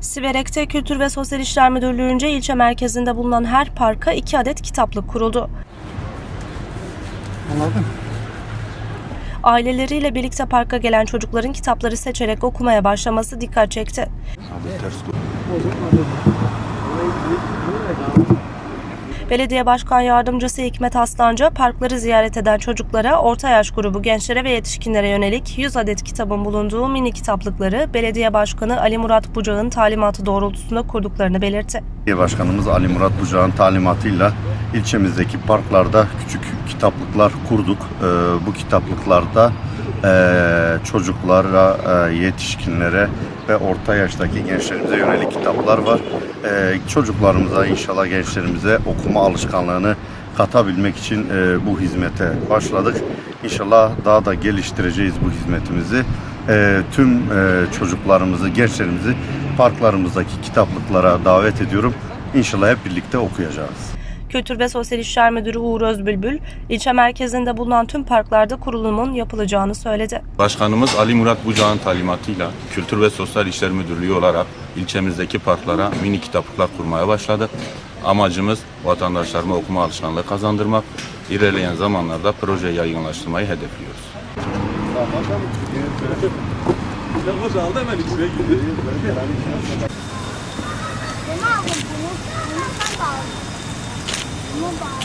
Siverek'te Kültür ve Sosyal İşler Müdürlüğü'nce ilçe merkezinde bulunan her parka iki adet kitaplık kuruldu. Anladın? Aileleriyle birlikte parka gelen çocukların kitapları seçerek okumaya başlaması dikkat çekti. Belediye Başkan Yardımcısı Hikmet Aslancı, parkları ziyaret eden çocuklara, orta yaş grubu gençlere ve yetişkinlere yönelik 100 adet kitabın bulunduğu mini kitaplıkları Belediye Başkanı Ali Murat Bucak'ın talimatı doğrultusunda kurduklarını belirtti. Belediye Başkanımız Ali Murat Bucak'ın talimatıyla ilçemizdeki parklarda küçük kitaplıklar kurduk. Ee, bu kitaplıklarda e, çocuklara, e, yetişkinlere ve orta yaştaki gençlerimize yönelik kitaplar var. Ee, çocuklarımıza, inşallah gençlerimize okuma alışkanlığını katabilmek için e, bu hizmete başladık. İnşallah daha da geliştireceğiz bu hizmetimizi. Ee, tüm e, çocuklarımızı, gençlerimizi parklarımızdaki kitaplıklara davet ediyorum. İnşallah hep birlikte okuyacağız. Kültür ve Sosyal İşler Müdürü Uğur Özbülbül, ilçe merkezinde bulunan tüm parklarda kurulumun yapılacağını söyledi. Başkanımız Ali Murat Bucak'ın talimatıyla Kültür ve Sosyal İşler Müdürlüğü olarak ilçemizdeki parklara mini kitaplıklar kurmaya başladık. Amacımız vatandaşlarıma okuma alışkanlığı kazandırmak. İlerleyen zamanlarda projeyi yaygınlaştırmayı hedefliyoruz. Membawa.